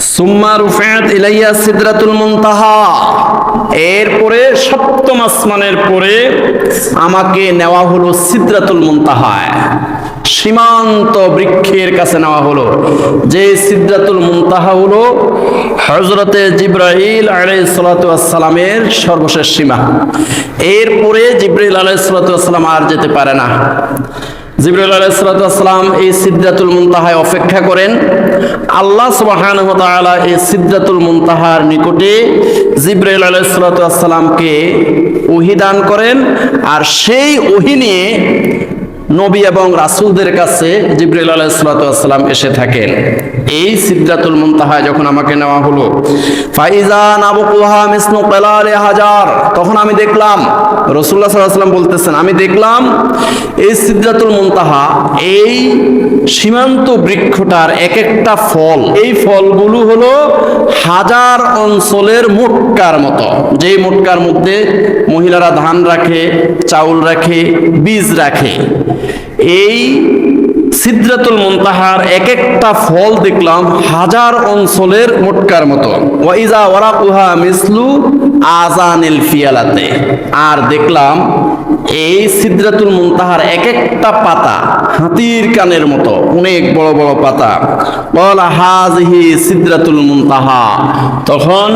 সুম্মা রুফিআত ইলাইয়া সিদরাতুল মুনতাহা। এরপরে সপ্তম আসমানের পরে আমাকে নেওয়া হলো সিদরাতুল মুনতাহায়। সীমান্ত বৃক্ষের কাছে নেওয়া হলো। যে সিদরাতুল মুনতাহা হলো হজরতে জিব্রাইল আলাইসালামের সর্বশেষ সীমা। এরপরে জিব্রাইল আলাইসালাম আর যেতে পারে না। জিবরুল আলাইসালাম এই সিদ্ধাতুল মুনতাহায় অপেক্ষা করেন। আল্লাহ সুবাহান এই সিদ্ধাতুল মুনতাহার নিকটে জিবরুল আলাইসালামকে ওহি দান করেন আর সেই ওহি নিয়ে নবী এবং রাসূলদের কাছে জিব্রাইল আলাইসালাম এসে থাকেন। এই সিদ্ধাতুল মুনতাহা যখন আমাকে নেওয়া হলো ফাইজান ফাইজা নাবকুহা মিসনু পেলালে হাজার, তখন আমি দেখলাম, রসুল্লাহ সাল্লাম বলতেছেন, আমি দেখলাম এই সিদ্ধাতুল মুনতাহা, এই সীমান্ত বৃক্ষটার এক একটা ফল, এই ফলগুলো হলো হাজার অঞ্চলের মোটকার মতো। যেই মোটকার মধ্যে মহিলারা ধান রাখে, চাউল রাখে, বীজ রাখে। এই সিদ্রাতুল মুনতাহার এক একটা ফল দেখলাম হাজার অঞ্চলের মোটকার মতো। ওয়াইজা ওয়ারাকুহা মিসলু আজানিল ফিয়ালাতে। আর দেখলাম এই সিদ্রাতুল মুনতাহার এক একটা পাতা হাতির কানের মতো অনেক বড় বড় পাতা বলা হাজহি সিদ্রাতুল মুনতাহা তখন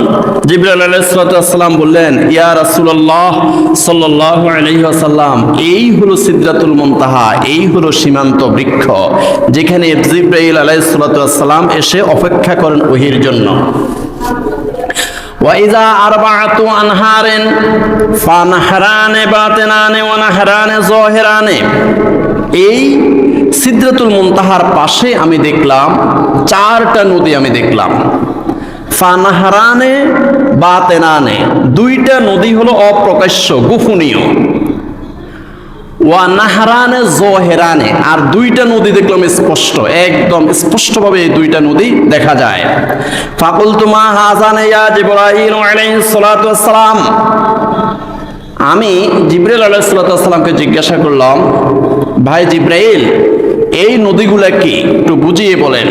জিবরাইল আলাইহিস সালাম বললেন ইয়া রাসূলুল্লাহ সাল্লাল্লাহু আলাইহি ওয়াসাল্লাম এই হলো সিদ্রাতুল মুনতাহা এই হলো সীমান্ত বৃক্ষ যেখানে জিব্রাইল আলাইহিস সালাম এসে অপেক্ষা করেন ওহির জন্য وإذا أربعة أنهار فنهران باطنان ونهران ظاهران এই সিদ্রাতুল মুনতাহার পাশে আমি দেখলাম, চারটা নদী আমি দেখলাম। ফানাহারানে বা তেনানে, দুইটা নদী হলো অপ্রকাশ্য, গোপনীয়। ওয়া নাহারানে, জোহেরানে, আর দুইটা নদী দেখলাম স্পষ্ট, একদম স্পষ্টভাবে এই দুইটা নদী দেখা যায়। ফাকুল তুমা হাসানে ইয়া জিবরাইল আলাইহিস সালাতু ওয়াসসালাম আমি জিব্রাইল ওয়াসসালামকে জিজ্ঞাসা করলাম, ভাই জিব্রাইল, এই নদীগুলা কি? একটু বুঝিয়ে বলেন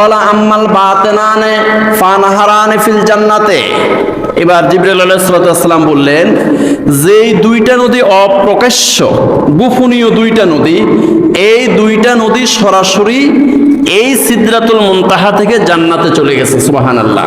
অলা আম্মাল বাতেনানে ফানাহারানে ফিল জান্নাতে। এবার জিব্রাইল আলাইহিসসালাম বললেন যে দুইটা নদী অপ্রকাশ্য, গোপনীয় দুইটা নদী, এই দুইটা নদী সরাসরি এই সিদ্রাতুল মুনতাহা থেকে জান্নাতে চলে গেছে, সুবহানাল্লাহ।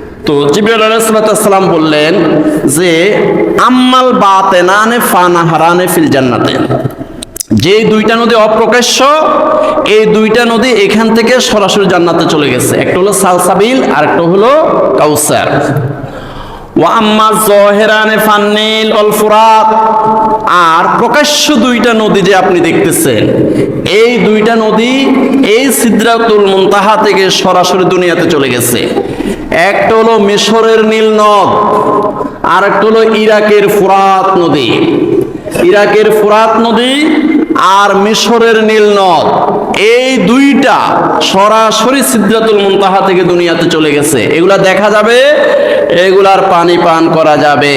তো সালাম বললেন যে, আম্মাল বাতেনানে জান্নাতে। যে দুইটা নদী অপ্রকাশ্য, এই দুইটা নদী এখান থেকে সরাসরি জান্নাতে চলে গেছে। একটা হলো সালসাবিল আর একটা হলো কাউসার। আর প্রকাশ্য দুইটা নদী যে আপনি দেখতেছেন, এই দুইটা নদী এই সিদ্রাতুল মুনতাহা থেকে সরাসরি দুনিয়াতে চলে গেছে। একটা হলো মিশরের নীল নদ আর একটা হলো ইরাকের ফুরাত নদী। ইরাকের ফুরাত নদী আর মিশরের নীল নদ, এই দুইটা সরাসরি সিদ্ধাতুল মুনতাহা থেকে দুনিয়াতে চলে গেছে। এগুলা দেখা যাবে, এগুলার পানি পান করা যাবে।